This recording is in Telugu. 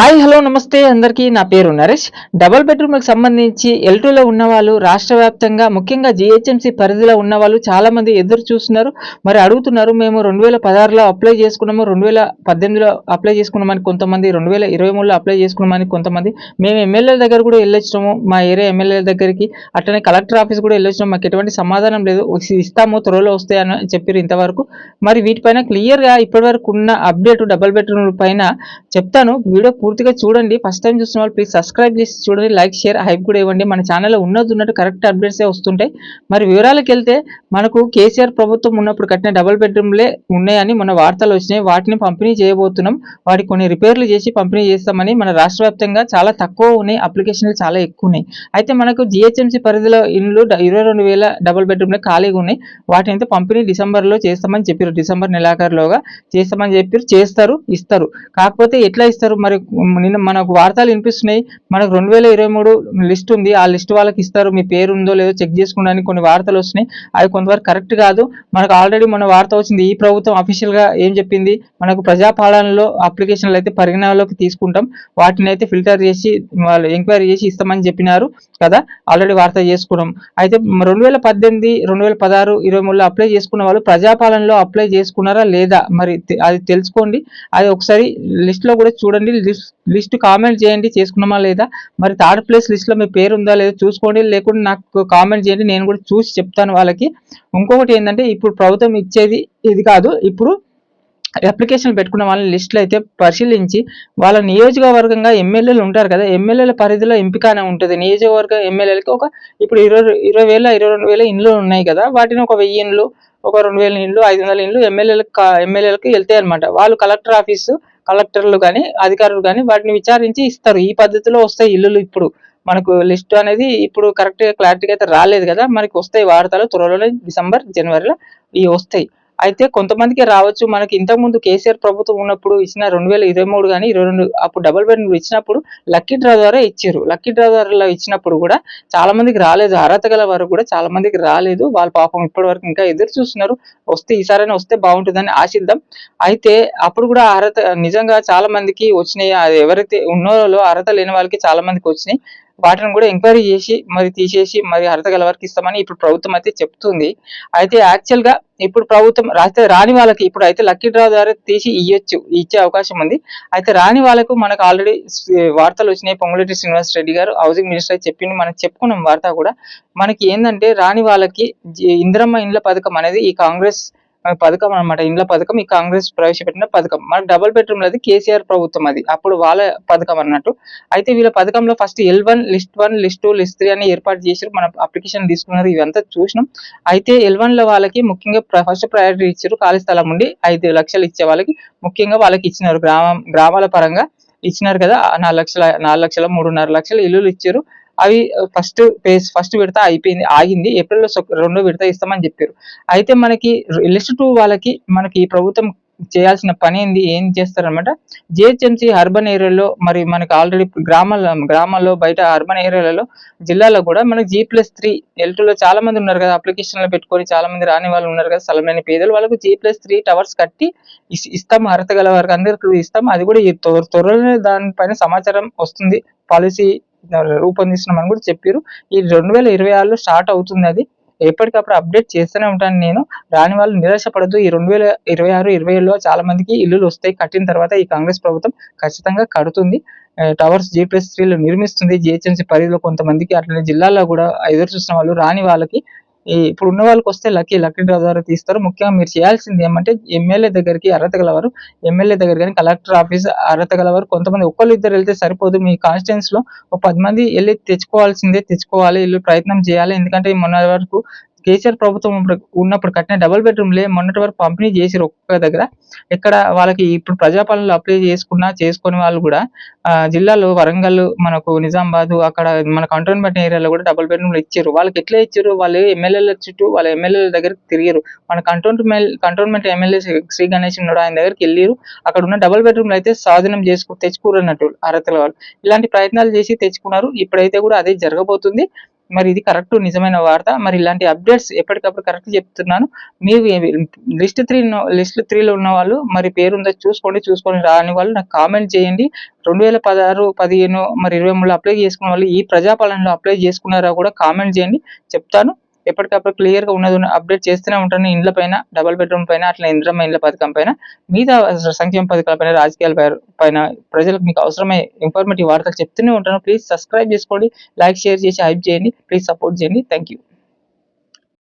హాయ్ హలో నమస్తే అందరికీ. నా పేరు నరేష్. డబుల్ బెడ్రూమ్లకు సంబంధించి ఎల్టూలో ఉన్న వాళ్ళు రాష్ట్ర వ్యాప్తంగా ముఖ్యంగా జిహెచ్ఎంసీ పరిధిలో ఉన్న వాళ్ళు చాలా మంది ఎదురు చూస్తున్నారు. మరి అడుగుతున్నారు మేము రెండు వేల పదహారులో అప్లై చేసుకున్నాము రెండు వేల పద్దెనిమిదిలో అప్లై చేసుకున్నామని కొంతమంది రెండు వేల ఇరవై మూడులో అప్లై చేసుకున్నామని కొంతమంది. మేము ఎమ్మెల్యేల దగ్గర కూడా వెళ్ళొచ్చినాము మా ఏరియా ఎమ్మెల్యేల దగ్గరికి. అట్లనే కలెక్టర్ ఆఫీస్ కూడా వెళ్ళొచ్చినాము మాకు ఎటువంటి సమాధానం లేదు. ఇస్తాము త్వరలో వస్తాయని చెప్పారు ఇంతవరకు. మరి వీటిపైన క్లియర్గా ఇప్పటివరకు ఉన్న అప్డేట్ డబుల్ బెడ్రూమ్ పైన చెప్తాను. వీడియో పూర్తిగా చూడండి. ఫస్ట్ టైం చూసిన వాళ్ళు ప్లీజ్ సబ్స్క్రైబ్ చేసి చూడండి. లైక్ షేర్ హైప్ కూడా ఇవ్వండి. మన ఛానల్లో ఉన్నది ఉన్నట్టు కరెక్ట్ అప్డేట్సే వస్తుంటాయి. మరి వివరాలకు వెళ్తే మనకు కేసీఆర్ ప్రభుత్వం ఉన్నప్పుడు కట్టిన డబుల్ బెడ్రూమ్లే ఉన్నాయని మన వార్తలు వచ్చినాయి. వాటిని పంపిణీ చేయబోతున్నాం. వాటికి కొన్ని రిపేర్లు చేసి పంపిణీ చేస్తామని మన రాష్ట్ర వ్యాప్తంగా చాలా తక్కువ ఉన్నాయి. అప్లికేషన్లు చాలా ఎక్కువ ఉన్నాయి. అయితే మనకు జిహెచ్ఎంసీ పరిధిలో ఇండ్లు ఇరవై రెండు వేల డబుల్ బెడ్రూమ్లు ఖాళీగా ఉన్నాయి. వాటిని అయితే పంపిణీ డిసెంబర్లో చేస్తామని చెప్పారు డిసెంబర్ నెలాఖరులోగా చేస్తామని చెప్పారు చేస్తారు ఇస్తారు. కాకపోతే ఎట్లా ఇస్తారు మరి? నిన్న మనకు వార్తలు వినిపిస్తున్నాయి. మనకు రెండు వేల ఇరవై మూడు లిస్ట్ ఉంది. ఆ లిస్ట్ వాళ్ళకి ఇస్తారు. మీ పేరు ఉందో లేదో చెక్ చేసుకోవడానికి కొన్ని వార్తలు వస్తున్నాయి. అవి కొంతవరకు కరెక్ట్ కాదు. మనకు ఆల్రెడీ మన వార్త వచ్చింది. ఈ ప్రభుత్వం అఫీషియల్గా ఏం చెప్పింది? మనకు ప్రజాపాలనలో అప్లికేషన్లు అయితే పరిగణలోకి తీసుకుంటాం. వాటిని అయితే ఫిల్టర్ చేసి వాళ్ళు ఎంక్వైరీ చేసి ఇస్తామని చెప్పినారు కదా. ఆల్రెడీ వార్త చేసుకున్నాం. అయితే రెండు వేల పద్దెనిమిది రెండు వేల పదహారు ఇరవై మూడులో అప్లై చేసుకున్న వాళ్ళు ప్రజాపాలనలో అప్లై చేసుకున్నారా లేదా? మరి తె- అది తెలుసుకోండి. అది ఒకసారి లిస్ట్లో కూడా చూడండి. లిస్ట్ లిస్ట్ కామెంట్ చేయండి చేసుకున్నామా లేదా? మరి థర్డ్ ప్లేస్ లిస్ట్లో మీ పేరు ఉందా లేదా చూసుకోండి లేకుంటే నాకు కామెంట్ చేయండి నేను కూడా చూసి చెప్తాను వాళ్ళకి. ఇంకొకటి ఏంటంటే ఇప్పుడు ప్రభుత్వం ఇచ్చేది ఇది కాదు ఇప్పుడు అప్లికేషన్ పెట్టుకున్న వాళ్ళ లిస్టులు అయితే పరిశీలించి వాళ్ళ నియోజకవర్గంగా ఎమ్మెల్యేలు ఉంటారు కదా ఎమ్మెల్యేల పరిధిలో ఎంపికనే ఉంటుంది. నియోజకవర్గ ఎమ్మెల్యేలకి ఒక ఇప్పుడు ఇరవై ఇరవై వేల ఇరవై రెండు వేల ఇండ్లు ఉన్నాయి కదా వాటిని ఒక వెయ్యి ఇండ్లు ఒక రెండు వేల ఇండ్లు ఐదు వందల ఇండ్లు ఎమ్మెల్యేలకు ఎమ్మెల్యేలకు వెళ్తాయి అనమాట వాళ్ళు కలెక్టర్ ఆఫీసు కలెక్టర్లు కానీ అధికారులు కానీ వాటిని విచారించి ఇస్తారు. ఈ పద్ధతిలో వస్తాయి ఇల్లులు ఇప్పుడు. మనకు లిస్ట్ అనేది ఇప్పుడు కరెక్ట్గా క్లారిటీగా అయితే రాలేదు కదా. మనకి వస్తాయి వార్తలు త్వరలోనే డిసెంబర్ జనవరిలో ఇవి వస్తాయి. అయితే కొంతమందికి రావచ్చు. మనకి ఇంతకుముందు కేసీఆర్ ప్రభుత్వం ఉన్నప్పుడు ఇచ్చిన రెండు వేల ఇరవై మూడు కానీ ఇరవై రెండు అప్పుడు డబల్ బెడ్ ఇచ్చినప్పుడు లక్కీ డ్రా ద్వారా ఇచ్చారు. లక్కీ డ్రా ద్వారా ఇచ్చినప్పుడు కూడా చాలా మందికి రాలేదు. అర్హత గల వారు కూడా చాలా మందికి రాలేదు. వాళ్ళ పాపం ఇప్పటి వరకు ఇంకా ఎదురు చూస్తున్నారు. వస్తే ఈసారైనా వస్తే బాగుంటుందని ఆశిద్దాం. అయితే అప్పుడు కూడా అర్హత నిజంగా చాలా మందికి వచ్చినాయి. అది ఎవరైతే ఉన్నోలో అర్హత లేని వాళ్ళకి చాలా మందికి వచ్చినాయి. వాటిని కూడా ఎంక్వైరీ చేసి మరి తీసేసి మరి అర్హత గల వారికి ఇస్తామని ఇప్పుడు ప్రభుత్వం అయితే చెప్తుంది. అయితే యాక్చువల్గా ఇప్పుడు ప్రభుత్వం రాస్తే రాని వాళ్ళకి ఇప్పుడు అయితే లక్కీ డ్రా ద్వారా తీసి ఇయ్యొచ్చు ఇచ్చే అవకాశం ఉంది. అయితే రాని వాళ్ళకు మనకు ఆల్రెడీ వార్తలు వచ్చినాయి. పొంగులేటి శ్రీనివాస్ రెడ్డి గారు హౌసింగ్ మినిస్టర్ చెప్పింది మనం చెప్పుకున్నాం వార్త కూడా. మనకి ఏంటంటే రాని వాళ్ళకి ఇందిరమ్మ ఇండ్ల పథకం అనేది ఈ కాంగ్రెస్ పథకం అన్నమాట. ఇండ్ల పథకం ఈ కాంగ్రెస్ ప్రవేశపెట్టిన పథకం. మన డబుల్ బెడ్రూమ్ అది కేసీఆర్ ప్రభుత్వం అది. అప్పుడు వాళ్ళ పథకం అన్నట్టు. అయితే వీళ్ళ పథకంలో first L one list one list two list three అని ఏర్పాటు చేశారు. మన అప్లికేషన్ తీసుకున్నారు ఇవంతా చూసినాం. అయితే ఎల్ వన్లో వాళ్ళకి ముఖ్యంగా ఫస్ట్ ప్రయారిటీ ఇచ్చారు ఖాళీ స్థలం ఉండి ఐదు లక్షలు ఇచ్చే వాళ్ళకి. ముఖ్యంగా వాళ్ళకి ఇచ్చినారు గ్రామం గ్రామాల పరంగా ఇచ్చినారు కదా. నాలుగు లక్షల నాలుగు లక్షల మూడున్నర లక్షల ఇల్లులు ఇచ్చారు. అవి ఫస్ట్ ఫేజ్ ఫస్ట్ విడత అయిపోయింది ఆగింది. ఏప్రిల్లో లో రెండో విడత ఇస్తామని చెప్పారు. అయితే మనకి లిస్ట్ టూ వాళ్ళకి మనకి ఈ ప్రభుత్వం చేయాల్సిన పని ఏంది ఏం చేస్తారనమాట జిహెచ్ఎంసీ అర్బన్ ఏరియాలో మరి మనకి ఆల్రెడీ గ్రామాల గ్రామాల్లో బయట అర్బన్ ఏరియాలలో జిల్లాలో కూడా మనకి జీ ప్లస్ త్రీ లో చాలా మంది ఉన్నారు కదా అప్లికేషన్లు పెట్టుకొని చాలా మంది రాని వాళ్ళు ఉన్నారు కదా స్థలమైన పేదలు వాళ్ళకు జీ ప్లస్ త్రీ టవర్స్ కట్టి ఇస్తాం అర్హత గల వారికి అందరికీ ఇస్తాం. అది కూడా ఈ త్వర- త్వరలోనే దానిపైన సమాచారం వస్తుంది. పాలసీ రూపొందిస్తున్నామని కూడా చెప్పారు ఈ రెండు వేల ఇరవై ఆరులో స్టార్ట్ అవుతుంది అది. ఎప్పటికప్పుడు అప్డేట్ చేస్తూనే ఉంటాను నేను. రాని వాళ్ళు నిరాశపడద్దు. ఈ రెండు వేల ఇరవై ఆరు ఇరవై ఏడులో చాలా మందికి ఇల్లులు వస్తాయి. కట్టిన తర్వాత ఈ కాంగ్రెస్ ప్రభుత్వం ఖచ్చితంగా కడుతుంది. టవర్స్ జీ త్రీలు నిర్మిస్తుంది. జిహెచ్ఎంసీ పరిధిలో కొంతమందికి అట్లనే జిల్లాలో కూడా ఎదురు చూసిన వాళ్ళు రాని వాళ్ళకి ఇప్పుడు ఉన్న వాళ్ళకి వస్తే లక్కీ లక్కీ డ్రా ద్వారా తీస్తారు. ముఖ్యంగా మీరు చేయాల్సింది ఏమంటే ఎమ్మెల్యే దగ్గరికి అర్హత గలవారు ఎమ్మెల్యే దగ్గర కానీ కలెక్టర్ ఆఫీస్ అర్హత గలవారు కొంతమంది ఒక్కళ్ళు ఇద్దరు వెళ్తే సరిపోదు. మీ కాన్స్టిట్యూన్స్లో ఒక పది మంది వెళ్ళి తెచ్చుకోవాల్సిందే తెచ్చుకోవాలి వీళ్ళు ప్రయత్నం చేయాలి. ఎందుకంటే మొన్న వరకు కేసీఆర్ ప్రభుత్వం ఉన్నప్పుడు- కట్టిన డబుల్ బెడ్రూమ్లే మొన్నటి వరకు పంపిణీ చేసిరు ఒక్క దగ్గర. ఇక్కడ వాళ్ళకి ఇప్పుడు ప్రజాపాలనలో అప్లై చేసుకున్నా చేసుకుని వాళ్ళు కూడా ఆ, జిల్లాలో వరంగల్ మనకు నిజామాబాద్ అక్కడ మన కంటోన్మెంట్ ఏరియాలో కూడా డబుల్ బెడ్రూమ్లు ఇచ్చారు. వాళ్ళకి ఎట్లా ఇచ్చారు? వాళ్ళు ఎమ్మెల్యేల చుట్టూ వాళ్ళ ఎమ్మెల్యేల దగ్గరికి తిరిగారు. మన cantonment cantonment MLA Shri Ganesh ఉన్నాడు. ఆయన దగ్గరికి వెళ్ళారు. అక్కడ ఉన్న డబుల్ బెడ్రూమ్లు అయితే స్వాధీనం చేసుకు తెచ్చుకోరు అన్నట్టు అర్హతల వాళ్ళు. ఇలాంటి ప్రయత్నాలు చేసి తెచ్చుకున్నారు. ఇప్పుడైతే కూడా అదే జరగబోతుంది. మరి ఇది కరెక్ట్ నిజమైన వార్త. మరి ఇలాంటి అప్డేట్స్ ఎప్పటికప్పుడు కరెక్ట్ చెప్తున్నాను. మీరు లిస్ట్ త్రీ లిస్ట్ త్రీలో ఉన్న వాళ్ళు మరి పేరుందో చూసుకోండి చూసుకొని రాని వాళ్ళు నాకు కామెంట్ చేయండి. రెండు వేల పదహారు పదిహేను మరి ఇరవై మూడులో అప్లై చేసుకున్న వాళ్ళు ఈ ప్రజాపాలనలో అప్లై చేసుకున్నారా కూడా కామెంట్ చేయండి. చెప్తాను. ఎప్పటికప్పుడు క్లియర్గా ఉన్నది అప్డేట్ చేస్తూనే ఉంటాను. ఇండ్ల పైన డబల్ బెడ్రూమ్ పైన అట్లా ఇంద్రమ్మ ఇండ్ల పథకం పైన మిగతా సంక్షేమ పథకాల పైన రాజకీయాల పైన ప్రజలకు మీకు అవసరమై ఇన్ఫర్మేటివ్ వార్తలు చెప్తూనే ఉంటాను. ప్లీజ్ సబ్స్క్రైబ్ చేసుకోండి. లైక్ షేర్ చేసి హైప్ చేయండి. ప్లీజ్ సపోర్ట్ చేయండి. Thank you